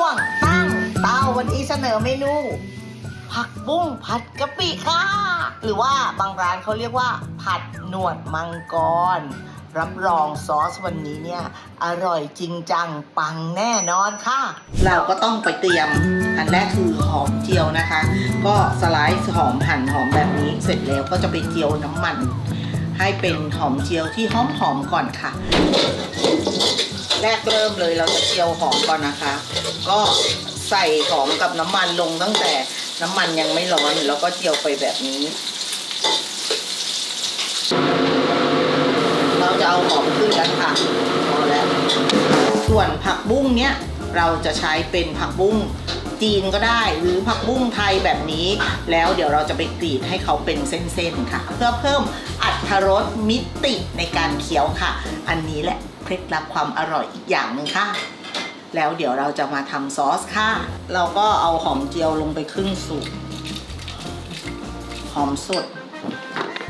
วงตั้งเตาวันนี้เสนอเมนูผักบุ้งผัดกะปิค่ะ หรือว่าบางร้านเขาเรียกว่า ผัดหนวดมังกร รับรองซอสวันนี้เนี่ย อร่อยจริงจังปังแน่นอนค่ะ เราก็ต้องไปเตรียม อันแรกคือหอมเจียวนะคะ ก็สไลด์หอมหั่นหอมแบบนี้เสร็จแล้วก็จะไปเจียวน้ำมัน ให้เป็นหอมเจียวที่หอมหอมๆก่อนค่ะ แรกเริ่มเลยเราจะเจียวหอมก่อนนะคะ ก็ใส่หอมกับน้ำมันลงตั้งแต่น้ำมันยังไม่ร้อนแล้วก็เจียวไปแบบนี้ เราจะเอาหอมขึ้นแล้วค่ะพอแล้ว ส่วนผักบุ้งเนี้ยเราจะใช้เป็นผักบุ้งจีนก็ได้หรือผักบุ้งไทยแบบนี้ แล้วเดี๋ยวเราจะไปกรีดให้เขาเป็นเส้นๆค่ะ เพื่อเพิ่มอัตรสมิติในการเคี้ยวค่ะ อันนี้แหละ ล็ดลับความอร่อยอีกอย่างหนึ่งค่ะ แล้วเดี๋ยวเราจะมาทำซอสค่ะ เราก็เอาหอมเจียวลงไปครึ่งสูบหอมสด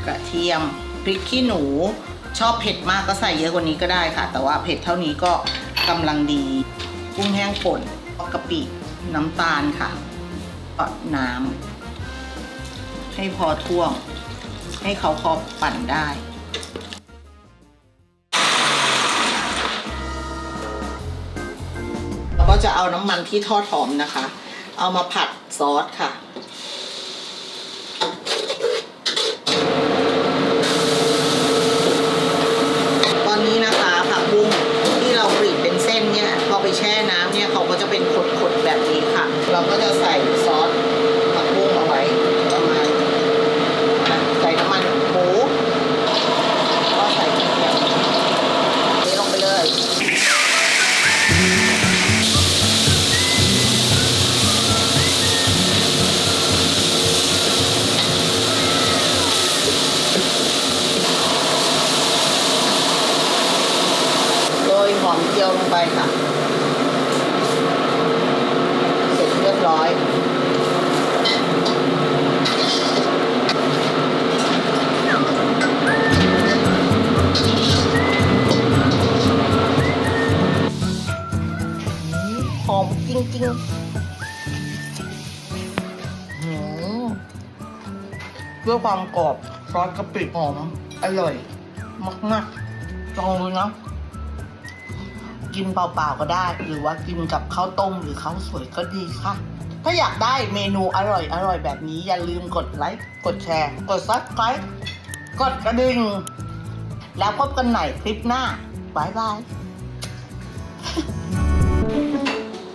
กระเทียมพริกขี้หนู ชอบเผ็ดมากก็ใส่เยอะกว่านี้ก็ได้ค่ะ แต่ว่าเผ็ดเท่านี้ก็กำลังดี กุ้งแห้งป่นกะปิน้ำตาลค่ะก็น้ำให้พอท่วง ให้เขาพอปั่นได้ ก็จะเอาน้ำมันที่ทอดหอมนะคะ เอามาผัดซอสค่ะ ตอนนี้นะคะผักบุ้งที่เรากรีดเป็นเส้นเนี่ยพอไปแช่น้ำเนี่ยเขาก็จะเป็นขดๆแบบนี้ค่ะ เราก็จะใส่ ลงไปค่ะ เสร็จเรียบร้อยหอมจริงๆหืมด้วยความกรอบซอสกะปิหอม อร่อย มากๆลองดูนะ กินเปล่าๆก็ได้ หรือว่ากินกับข้าวต้มหรือข้าวสวยก็ดีค่ะ ถ้าอยากได้เมนูอร่อยอร่อยแบบนี้อย่าลืมกดไลค์กดแชร์ กดซับสไครต์กดกระดิ่งแล้วพบกันใหม่คลิปหน้าบายบาย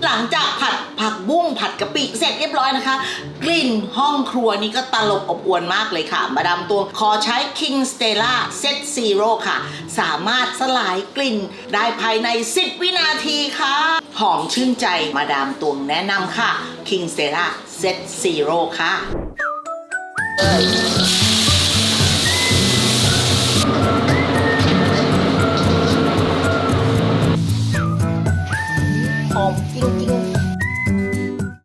หลังจาก กะปิเสร็จเรียบร้อยนะคะ กลิ่นห้องครัวนี้ก็ตลบอบอวนมากเลยค่ะ มาดามตัวขอใช้ King Stella Set Zero ค่ะ สามารถสลายกลิ่นได้ภายใน 10 วินาทีค่ะ หอมชื่นใจมาดามตวงแนะนำค่ะ King Stella Set Zero ค่ะ